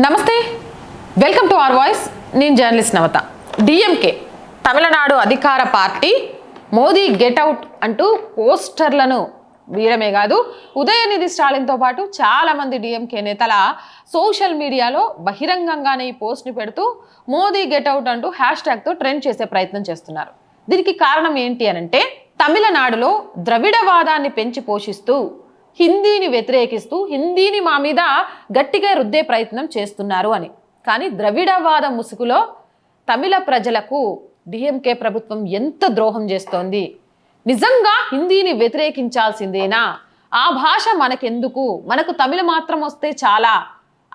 నమస్తే. Welcome to R voice నేను journalist Navata. DMK Tamil Nadu అధికార పార్టీ మోదీ గెట్అవుట్ అంటూ పోస్టర్లను వీరమే కాదు ఉదయనిధి స్టాలిన్తో పాటు చాలామంది డిఎంకే నేతల సోషల్ మీడియాలో బహిరంగంగానే ఈ పోస్ట్ని పెడుతూ మోదీ గెట్అవుట్ అంటూ హ్యాష్ ట్యాగ్తో ట్రెండ్ చేసే ప్రయత్నం చేస్తున్నారు. దీనికి కారణం ఏంటి అనంటే తమిళనాడులో ద్రవిడవాదాన్ని పెంచి పోషిస్తూ హిందీని వ్యతిరేకిస్తూ హిందీని మా మీద గట్టిగా రుద్దే ప్రయత్నం చేస్తున్నారు అని. కానీ ద్రవిడవాద ముసుగులో తమిళ ప్రజలకు డిఎంకే ప్రభుత్వం ఎంత ద్రోహం చేస్తోంది? నిజంగా హిందీని వ్యతిరేకించాల్సిందేనా? ఆ భాష మనకెందుకు? మనకు తమిళ మాత్రం వస్తే చాలా.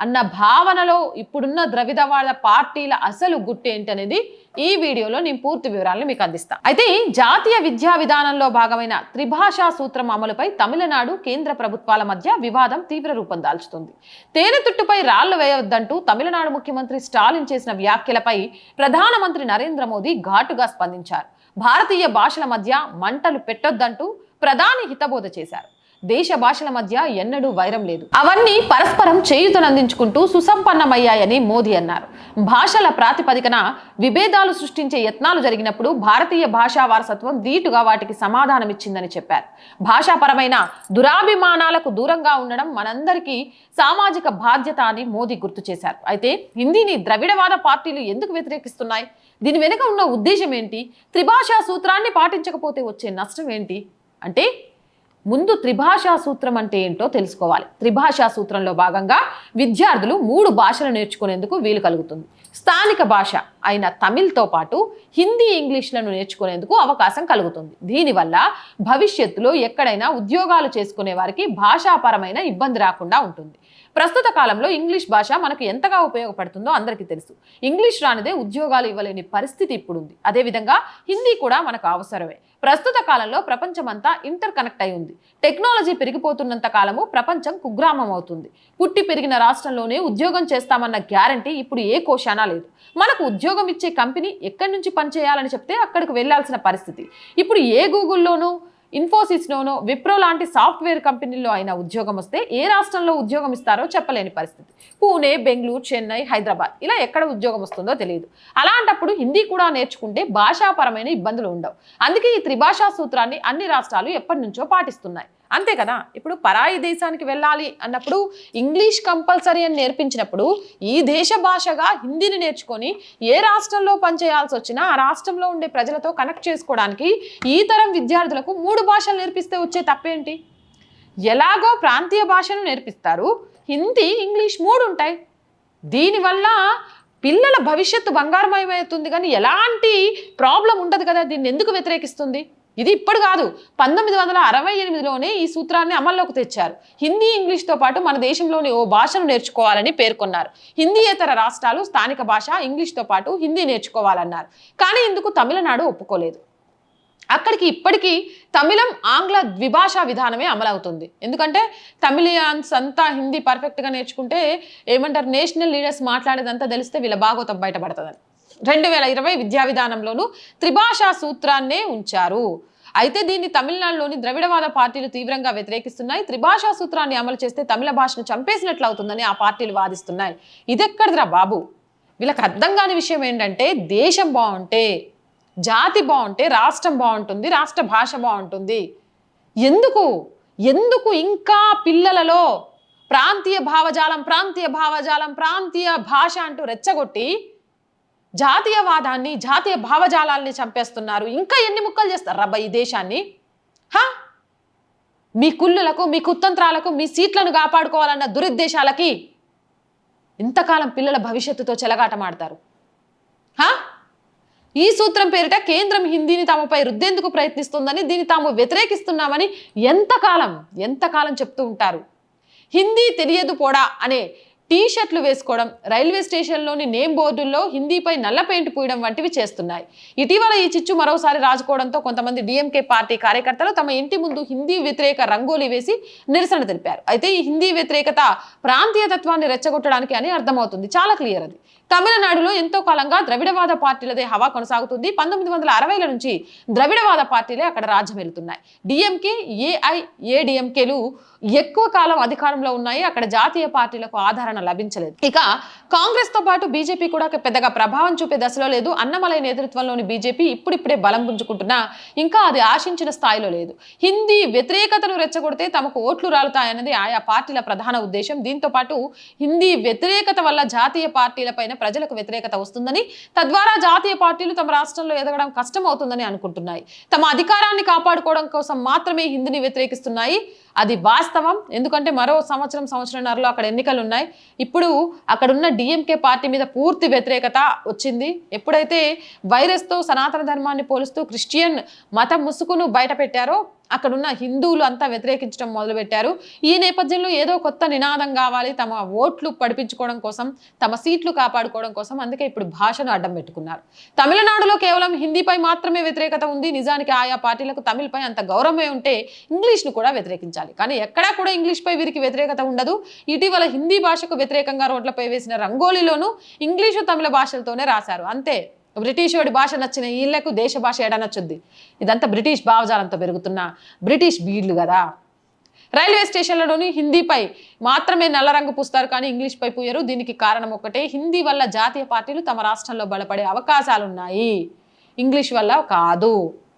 అన్న భావనలో ఇప్పుడున్న ద్రవిడవాద పార్టీల అసలు గుట్టు ఏంటనేది ఈ వీడియోలో నేను పూర్తి వివరాలను మీకు అందిస్తా. అయితే జాతీయ విద్యా విధానంలో భాగమైన త్రిభాషా సూత్రం అమలుపై తమిళనాడు కేంద్ర ప్రభుత్వాల మధ్య వివాదం తీవ్ర రూపం దాల్చుతుంది. తేనె తుట్టుపై రాళ్ళు వేయొద్దంటూ తమిళనాడు ముఖ్యమంత్రి స్టాలిన్ చేసిన వ్యాఖ్యలపై ప్రధానమంత్రి నరేంద్ర మోదీ ఘాటుగా స్పందించారు. భారతీయ భాషల మధ్య మంటలు పెట్టొద్దంటూ ప్రధాని హితబోధ చేశారు. దేశ భాషల మధ్య ఎన్నడూ వైరం లేదు. అవన్నీ పరస్పరం చేయుతనందించుకుంటూ సుసంపన్నమయ్యాయని మోదీ అన్నారు. భాషల ప్రాతిపదికన విభేదాలు సృష్టించే యత్నాలు జరిగినప్పుడు భారతీయ భాషా వారసత్వం ధీటుగా వాటికి సమాధానమిచ్చిందని చెప్పారు. భాషాపరమైన దురాభిమానాలకు దూరంగా ఉండడం మనందరికీ సామాజిక బాధ్యత అని మోదీ గుర్తు చేశారు. అయితే హిందీని ద్రవిడవాద పార్టీలు ఎందుకు వ్యతిరేకిస్తున్నాయి? దీని వెనుక ఉన్న ఉద్దేశం ఏంటి? త్రిభాషా సూత్రాన్ని పాటించకపోతే వచ్చే నష్టం ఏంటి? అంటే ముందు త్రిభాషా సూత్రం అంటే ఏంటో తెలుసుకోవాలి. త్రిభాషా సూత్రంలో భాగంగా విద్యార్థులు మూడు భాషలు నేర్చుకునేందుకు వీలు కలుగుతుంది. స్థానిక భాష అయిన తమిళ్తో పాటు హిందీ ఇంగ్లీష్లను నేర్చుకునేందుకు అవకాశం కలుగుతుంది. దీనివల్ల భవిష్యత్తులో ఎక్కడైనా ఉద్యోగాలు చేసుకునే వారికి భాషాపరమైన ఇబ్బంది రాకుండా ఉంటుంది. ప్రస్తుత కాలంలో ఇంగ్లీష్ భాష మనకు ఎంతగా ఉపయోగపడుతుందో అందరికీ తెలుసు. ఇంగ్లీష్ రానిదే ఉద్యోగాలు ఇవ్వలేని పరిస్థితి ఇప్పుడు ఉంది అదేవిధంగా హిందీ కూడా మనకు అవసరమే. ప్రస్తుత కాలంలో ప్రపంచమంతా ఇంటర్ కనెక్ట్ అయి ఉంది. టెక్నాలజీ పెరిగిపోతున్నంత కాలము ప్రపంచం కుగ్రామం అవుతుంది. పుట్టి పెరిగిన రాష్ట్రంలోనే ఉద్యోగం చేస్తామన్న గ్యారంటీ ఇప్పుడు ఏ కోశానా లేదు. మనకు ఉద్యోగం ఇచ్చే కంపెనీ ఎక్కడి నుంచి పనిచేయాలని చెప్తే అక్కడికి వెళ్ళాల్సిన పరిస్థితి. ఇప్పుడు ఏ గూగుల్లోనూ ఇన్ఫోసిస్లోనో విప్రో లాంటి సాఫ్ట్వేర్ కంపెనీల్లో అయినా ఉద్యోగం వస్తే ఏ రాష్ట్రంలో ఉద్యోగం ఇస్తారో చెప్పలేని పరిస్థితి. పూణే బెంగళూరు చెన్నై హైదరాబాద్ ఇలా ఎక్కడ ఉద్యోగం వస్తుందో తెలియదు. అలాంటప్పుడు హిందీ కూడా నేర్చుకుంటే భాషాపరమైన ఇబ్బందులు ఉండవు. అందుకే ఈ త్రిభాషా సూత్రాన్ని అన్ని రాష్ట్రాలు ఎప్పటి నుంచో పాటిస్తున్నాయి. అంతే కదా? ఇప్పుడు పరాయి దేశానికి వెళ్ళాలి అన్నప్పుడు ఇంగ్లీష్ కంపల్సరీ అని నేర్పించినప్పుడు ఈ దేశ భాషగా హిందీని నేర్చుకొని ఏ రాష్ట్రంలో పనిచేయాల్సి వచ్చినా ఆ రాష్ట్రంలో ఉండే ప్రజలతో కనెక్ట్ చేసుకోవడానికి ఈ తరం విద్యార్థులకు మూడు భాషలు నేర్పిస్తే వచ్చే తప్పేంటి? ఎలాగో ప్రాంతీయ భాషను నేర్పిస్తారు హిందీ ఇంగ్లీష్ మూడు ఉంటాయి. దీనివల్ల పిల్లల భవిష్యత్తు బంగారమయమవుతుంది కానీ ఎలాంటి ప్రాబ్లం ఉండదు కదా? దీన్ని ఎందుకు వ్యతిరేకిస్తుంది? ఇది ఇప్పుడు కాదు. పంతొమ్మిది వందల అరవై ఎనిమిదిలోనే ఈ సూత్రాన్ని అమల్లోకి తెచ్చారు. హిందీ ఇంగ్లీష్తో పాటు మన దేశంలోని ఓ భాషను నేర్చుకోవాలని పేర్కొన్నారు. హిందీయేతర రాష్ట్రాలు స్థానిక భాష ఇంగ్లీష్తో పాటు హిందీ నేర్చుకోవాలన్నారు. కానీ ఇందుకు తమిళనాడు ఒప్పుకోలేదు. అక్కడికి ఇప్పటికీ తమిళం ఆంగ్ల ద్విభాషా విధానమే అమలవుతుంది. ఎందుకంటే తమిళియాన్స్ అంతా హిందీ పర్ఫెక్ట్గా నేర్చుకుంటే ఏమంటారు నేషనల్ లీడర్స్ మాట్లాడేదంతా తెలిస్తే వీళ్ళ బాగోతం బయటపడుతుందని. రెండు వేల ఇరవై విద్యా విధానంలోనూ త్రిభాషా సూత్రాన్నే ఉంచారు. అయితే దీన్ని తమిళనాడులోని ద్రవిడవాద పార్టీలు తీవ్రంగా వ్యతిరేకిస్తున్నాయి. త్రిభాషా సూత్రాన్ని అమలు చేస్తే తమిళ భాషను చంపేసినట్లు అవుతుందని ఆ పార్టీలు వాదిస్తున్నాయి. ఇదెక్కడిదిరా బాబు? వీళ్ళకి అర్థం కాని విషయం ఏంటంటే దేశం బాగుంటే జాతి బాగుంటే రాష్ట్రం బాగుంటుంది రాష్ట్ర భాష బాగుంటుంది. ఎందుకు? ఎందుకు ఇంకా పిల్లలలో ప్రాంతీయ భావజాలం ప్రాంతీయ భావజాలం ప్రాంతీయ భాష అంటూ రెచ్చగొట్టి జాతీయవాదాన్ని జాతీయ భావజాలాల్ని చంపేస్తున్నారు. ఇంకా ఎన్ని ముక్కలు చేస్తారు? రబ్బా ఈ దేశాన్ని. హా? మీ కుళ్ళులకు మీ కుతంత్రాలకు మీ సీట్లను కాపాడుకోవాలన్న దురుద్దేశాలకి ఇంతకాలం పిల్లల భవిష్యత్తుతో చెలగాటమాడతారు. హా? ఈ సూత్రం పేరిట కేంద్రం హిందీని తమపై రుద్దేందుకు ప్రయత్నిస్తుందని దీన్ని తాము వ్యతిరేకిస్తున్నామని ఎంతకాలం ఎంతకాలం చెప్తూ ఉంటారు? హిందీ తెలియదు పోడా అనే టీ షర్ట్లు వేసుకోవడం రైల్వే స్టేషన్లోని నేమ్ బోర్డుల్లో హిందీపై నల్ల పెయింట్ పూయడం వంటివి చేస్తున్నాయి. ఇటీవల ఈ చిచ్చు మరోసారి రాజుకోవడంతో కొంతమంది డిఎంకే పార్టీ కార్యకర్తలు తమ ఇంటి ముందు హిందీ వ్యతిరేక రంగోలీ వేసి నిరసన తెలిపారు. అయితే ఈ హిందీ వ్యతిరేకత ప్రాంతీయ తత్వాన్ని రెచ్చగొట్టడానికి అని అర్థమవుతుంది. చాలా క్లియర్ అది. తమిళనాడులో ఎంతో కాలంగా ద్రవిడవాద పార్టీలదే హవా కొనసాగుతుంది. పంతొమ్మిది వందల అరవైల నుంచి ద్రవిడవాద పార్టీలే అక్కడ రాజ్యం వెళుతున్నాయి డిఎంకే ఏఐ ఏడిఎంకేలు ఎక్కువ కాలం అధికారంలో ఉన్నాయి. అక్కడ జాతీయ పార్టీలకు ఆదరణ లభించలేదు. ఇక కాంగ్రెస్తో పాటు బీజేపీ కూడా పెద్దగా ప్రభావం చూపే దశలో లేదు. అన్నమలై నేతృత్వంలోని బీజేపీ ఇప్పుడిప్పుడే బలం పుంజుకుంటున్నా ఇంకా అది ఆశించిన స్థాయిలో లేదు. హిందీ వ్యతిరేకతను రెచ్చగొడితే తమకు ఓట్లు రాలుతాయన్నది ఆయా పార్టీల ప్రధాన ఉద్దేశం. దీంతో పాటు హిందీ వ్యతిరేకత వల్ల జాతీయ పార్టీలపైన ప్రజలకు వ్యతిరేకత వస్తుందని తద్వారా జాతీయ పార్టీలు తమ రాష్ట్రంలో ఎదగడం కష్టం అవుతుందని అనుకుంటున్నాయి. తమ అధికారాన్ని కాపాడుకోవడం కోసం మాత్రమే హిందీని వ్యతిరేకిస్తున్నాయి. అది వాస్తవం. ఎందుకంటే మరో సంవత్సరం సంవత్సరంన్నరలో అక్కడ ఎన్నికలు ఉన్నాయి ఇప్పుడు అక్కడున్న డిఎంకే పార్టీ మీద పూర్తి వ్యతిరేకత వచ్చింది. ఎప్పుడైతే వైరస్తో సనాతన ధర్మాన్ని పోలుస్తూ క్రిస్టియన్ మత ముసుగును బయట పెట్టారో అక్కడున్న హిందువులు అంతా వ్యతిరేకించడం మొదలుపెట్టారు. ఈ నేపథ్యంలో ఏదో కొత్త నినాదం కావాలి. తమ ఓట్లు పడిపించుకోవడం కోసం తమ సీట్లు కాపాడుకోవడం కోసం అందుకే ఇప్పుడు భాషను అడ్డం పెట్టుకున్నారు. తమిళనాడులో కేవలం హిందీపై మాత్రమే వ్యతిరేకత ఉంది. నిజానికి ఆయా పార్టీలకు తమిళ్పై అంత గౌరవమే ఉంటే ఇంగ్లీష్ను కూడా వ్యతిరేకించాలి. కానీ ఎక్కడా కూడా ఇంగ్లీష్పై వీరికి వ్యతిరేకత ఉండదు. ఇటీవల హిందీ భాషకు వ్యతిరేకంగా రోడ్లపై వేసిన రంగోలీలోనూ ఇంగ్లీషు తమిళ భాషలతోనే రాశారు. అంతే. బ్రిటిష్ వాడి భాష నచ్చిన వీళ్ళకు దేశ భాష ఎడ నచ్చుద్ది? ఇదంతా బ్రిటిష్ భావజాలంతో పెరుగుతున్న బ్రిటిష్ బీడ్లు కదా. రైల్వే స్టేషన్లలోని హిందీపై మాత్రమే నల్ల రంగు పూస్తారు కానీ ఇంగ్లీష్పై పూయరు. దీనికి కారణం ఒకటే హిందీ వల్ల జాతీయ పార్టీలు తమ రాష్ట్రంలో బలపడే అవకాశాలున్నాయి. ఇంగ్లీష్ వల్ల కాదు.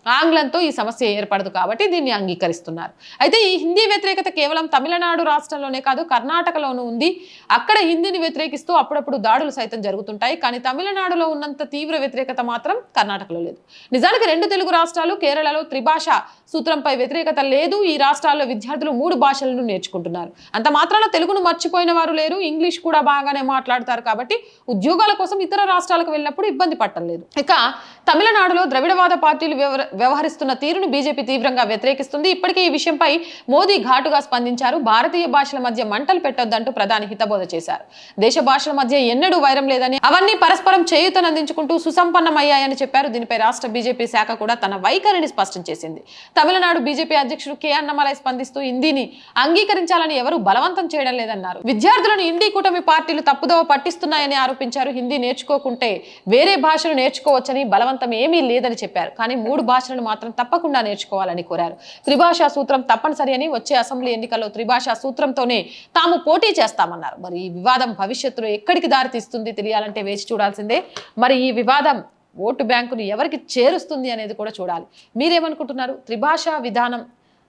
ఆంగ్లంతో ఈ సమస్య ఏర్పడదు కాబట్టి దీన్ని అంగీకరిస్తున్నారు. అయితే ఈ హిందీ వ్యతిరేకత కేవలం తమిళనాడు రాష్ట్రంలోనే కాదు కర్ణాటకలోనూ ఉంది. అక్కడ హిందీని వ్యతిరేకిస్తూ అప్పుడప్పుడు దాడులు సైతం జరుగుతుంటాయి. కానీ తమిళనాడులో ఉన్నంత తీవ్ర వ్యతిరేకత మాత్రం కర్ణాటకలో లేదు. నిజానికి రెండు తెలుగు రాష్ట్రాలు కేరళలో త్రిభాష సూత్రంపై వ్యతిరేకత లేదు. ఈ రాష్ట్రాల్లో విద్యార్థులు మూడు భాషలను నేర్చుకుంటున్నారు. అంత మాత్రాన తెలుగును మర్చిపోయిన వారు లేరు. ఇంగ్లీష్ కూడా బాగానే మాట్లాడతారు కాబట్టి ఉద్యోగాల కోసం ఇతర రాష్ట్రాలకు వెళ్ళినప్పుడు ఇబ్బంది పట్టలేదు ఇక తమిళనాడులో ద్రవిడవాద పార్టీలు వ్యవహ- వ్యవహరిస్తున్న తీరును బీజేపీ తీవ్రంగా వ్యతిరేకిస్తుంది. ఇప్పటికే ఈ విషయంపై మోదీ ఘాటుగా స్పందించారు. భారతీయ భాషల మధ్య మంటలు పెట్టొద్దంటూ ప్రధాని హితబోధ చేశారు. దేశ భాషల మధ్య ఎన్నడూ వైరం లేదని అవన్నీ పరస్పరం చేయూతనందించుకుంటూ సుసంపన్నమయ్యాయని చెప్పారు. దీనిపై రాష్ట్ర బీజేపీ శాఖ కూడా తన వైఖరిని స్పష్టం చేసింది. తమిళనాడు బీజేపీ అధ్యక్షుడు కె అన్నమలై స్పందిస్తూ హిందీని అంగీకరించాలని ఎవరు బలవంతం చేయడం లేదన్నారు. విద్యార్థులను ఇండి కూటమి పార్టీలు తప్పుదోవ పట్టిస్తున్నాయని ఆరోపించారు. హిందీ నేర్చుకోకుంటే వేరే భాషను నేర్చుకోవచ్చని బలవంతం ఏమీ లేదని చెప్పారు. కానీ మూడు భాషలను మాత్రం తప్పకుండా నేర్చుకోవాలని కోరారు. త్రిభాషా సూత్రం తప్పనిసరి అని వచ్చే అసెంబ్లీ ఎన్నికల్లో త్రిభాషా సూత్రంతోనే తాము పోటీ చేస్తామన్నారు. మరి ఈ వివాదం భవిష్యత్తులో ఎక్కడికి దారితీస్తుంది తెలియాలంటే వేచి చూడాల్సిందే. మరి ఈ వివాదం ఓటు బ్యాంకును ఎవరికి చేరుస్తుంది అనేది కూడా చూడాలి. మీరేమనుకుంటున్నారు? త్రిభాషా విధానం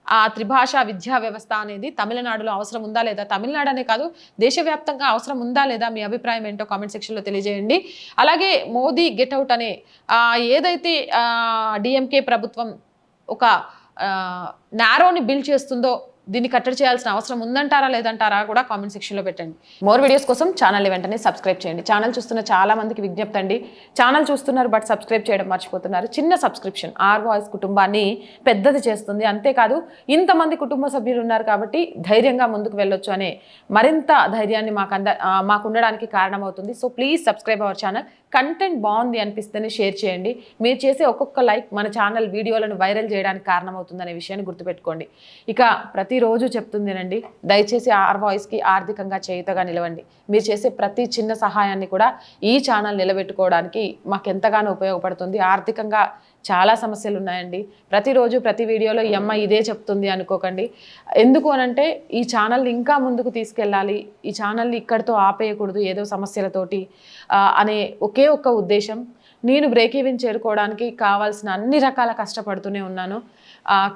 ఆ త్రిభాషా విద్యా వ్యవస్థ అనేది తమిళనాడులో అవసరం ఉందా లేదా? తమిళనాడు అనే కాదు దేశవ్యాప్తంగా అవసరం ఉందా లేదా మీ అభిప్రాయం ఏంటో కామెంట్ సెక్షన్లో తెలియజేయండి. అలాగే మోదీ గెట్అవుట్ అనే ఏదైతే డిఎంకే ప్రభుత్వం ఒక నారోని బిల్ చేస్తుందో దీన్ని కట్టడి చేయాల్సిన అవసరం ఉందంటారా లేదంటారా కూడా కామెంట్ సెక్షన్లో పెట్టండి. మోర్ వీడియోస్ కోసం ఛానల్ వెంటనే సబ్స్క్రైబ్ చేయండి. ఛానల్ చూస్తున్న చాలా మందికి విజ్ఞప్తి అండి. ఛానల్ చూస్తున్నారు బట్ సబ్స్క్రైబ్ చేయడం మర్చిపోతున్నారు. చిన్న సబ్స్క్రిప్షన్ ఆర్ వాయిస్ కుటుంబాన్ని పెద్దది చేస్తుంది. అంతేకాదు ఇంతమంది కుటుంబ సభ్యులు ఉన్నారు కాబట్టి ధైర్యంగా ముందుకు వెళ్ళొచ్చు అనే మరింత ధైర్యాన్ని మాకు అంద మాకు ఉండడానికి కారణమవుతుంది. So please subscribe our channel content బాగుంది అనిపిస్తేనే షేర్ చేయండి. మీరు చేసే ఒక్కొక్క లైక్ మన ఛానల్ వీడియోలను వైరల్ చేయడానికి కారణమవుతుందనే విషయాన్ని గుర్తుపెట్టుకోండి. ఇక ప్రతిరోజు చెప్తుందేనండి దయచేసి ఆర్ వాయిస్కి ఆర్థికంగా చేయుతగా నిలవండి. మీరు చేసే ప్రతి చిన్న సహాయాన్ని కూడా ఈ ఛానల్ నిలబెట్టుకోవడానికి మాకు ఎంతగానో ఉపయోగపడుతుంది. ఆర్థికంగా చాలా సమస్యలు ఉన్నాయండి. ప్రతిరోజు ప్రతి వీడియోలో ఈ అమ్మ ఇదే చెప్తుంది అనుకోకండి. ఎందుకు అనంటే ఈ ఛానల్ని ఇంకా ముందుకు తీసుకెళ్ళాలి. ఈ ఛానల్ని ఇక్కడితో ఆపేయకూడదు ఏదో సమస్యలతోటి అనే ఒకే ఒక్క ఉద్దేశం. నేను బ్రేక్ ఈవెన్ చేరుకోవడానికి కావాల్సిన అన్ని రకాల కష్టపడుతూనే ఉన్నాను.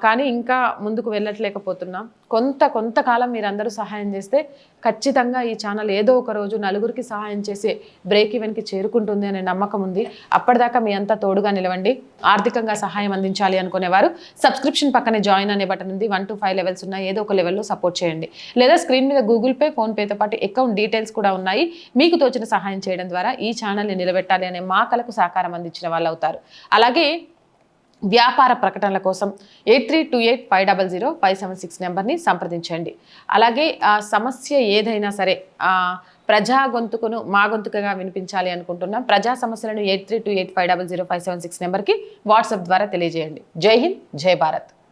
కానీ ఇంకా ముందుకు వెళ్ళట్లేకపోతున్నాం. కొంత కొంతకాలం మీరందరూ సహాయం చేస్తే ఖచ్చితంగా ఈ ఛానల్ ఏదో ఒక రోజు నలుగురికి సహాయం చేసే బ్రేక్ ఈవెన్కి చేరుకుంటుంది అనే నమ్మకం ఉంది. అప్పటిదాకా మీ అంతా తోడుగా నిలవండి. ఆర్థికంగా సహాయం అందించాలి అనుకునేవారు. సబ్స్క్రిప్షన్ పక్కనే జాయిన్ అనే బటన్ ఉంది. వన్ టు ఫైవ్ లెవెల్స్ ఉన్నాయి. ఏదో ఒక లెవెల్లో సపోర్ట్ చేయండి. లేదా స్క్రీన్ మీద గూగుల్ పే ఫోన్పేతో పాటు అకౌంట్ డీటెయిల్స్ కూడా ఉన్నాయి. మీకు తోచిన సహాయం చేయడం ద్వారా ఈ ఛానల్ని నిలబెట్టాలి అనే మా కలకు సహకారం అందించిన వాళ్ళు అవుతారు అలాగే వ్యాపార ప్రకటనల కోసం eight three two eight five double zero five seven six నెంబర్ని సంప్రదించండి. అలాగే సమస్య ఏదైనా సరే ప్రజా గొంతుకును మా గొంతుకగా వినిపించాలి అనుకుంటున్నాం. ప్రజా సమస్యలను eight three two eight five double zero five seven six నెంబర్కి వాట్సాప్ ద్వారా తెలియజేయండి. జై హింద్ జై భారత్.